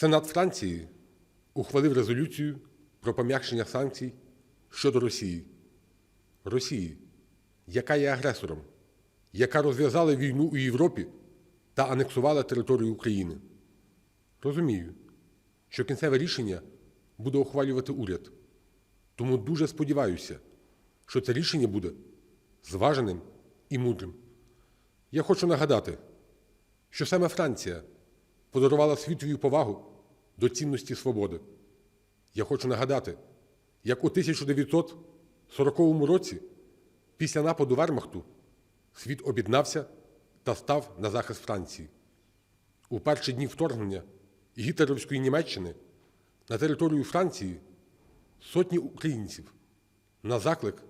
Сенат Франції ухвалив резолюцію про пом'якшення санкцій щодо Росії. Росії, яка є агресором, яка розв'язала війну у Європі та анексувала територію України. Розумію, що кінцеве рішення буде ухвалювати уряд. Тому дуже сподіваюся, що це рішення буде зваженим і мудрим. Я хочу нагадати, що саме Франція подарувала світові повагу до цінності свободи. Я хочу нагадати, як у 1940 році, після нападу Вермахту, світ об'єднався та став на захист Франції. У перші дні вторгнення гітлерівської Німеччини на територію Франції сотні українців на заклик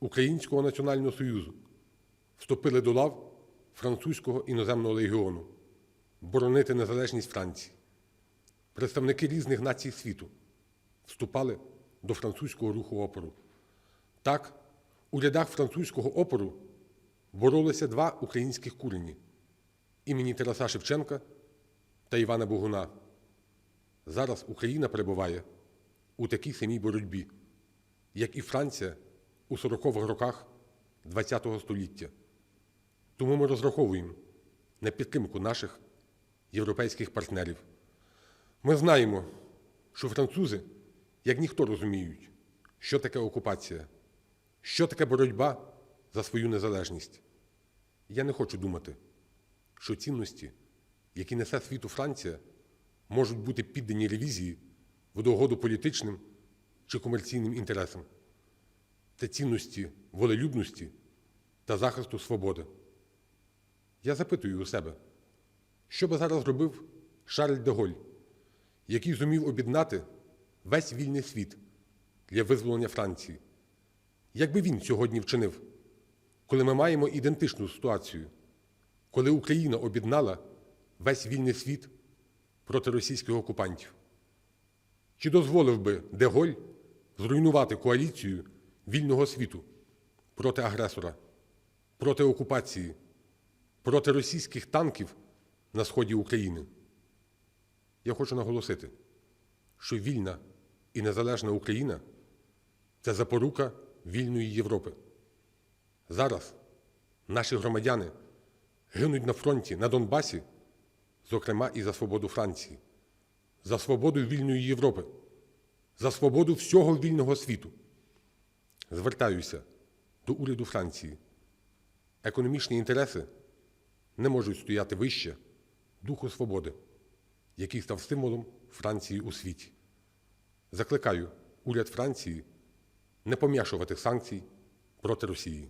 Українського національного союзу вступили до лав французького іноземного легіону боронити незалежність Франції. Представники різних націй світу вступали до французького руху опору. Так, у рядах французького опору боролися два українських курені імені Тараса Шевченка та Івана Богуна. Зараз Україна перебуває у такій самій боротьбі, як і Франція у 40-х роках ХХ століття. Тому ми розраховуємо на підтримку наших європейських партнерів. Ми знаємо, що французи, як ніхто розуміють, що таке окупація, що таке боротьба за свою незалежність. Я не хочу думати, що цінності, які несе світу Франція, можуть бути піддані ревізії в догоду політичним чи комерційним інтересам. Це цінності волелюбності та захисту свободи. Я запитую у себе, що би зараз робив Шарль де Голь, який зумів об'єднати весь вільний світ для визволення Франції? Як би він сьогодні вчинив, коли ми маємо ідентичну ситуацію, коли Україна об'єднала весь вільний світ проти російських окупантів? Чи дозволив би де Голь зруйнувати коаліцію вільного світу проти агресора, проти окупації, проти російських танків на сході України? Я хочу наголосити, що вільна і незалежна Україна це запорука вільної Європи. Зараз наші громадяни гинуть на фронті на Донбасі, зокрема і за свободу Франції, за свободу вільної Європи, за свободу всього вільного світу. Звертаюся до уряду Франції. Економічні інтереси не можуть стояти вище духу свободи, який став символом Франції у світі. Закликаю уряд Франції не пом'яшувати санкцій проти Росії.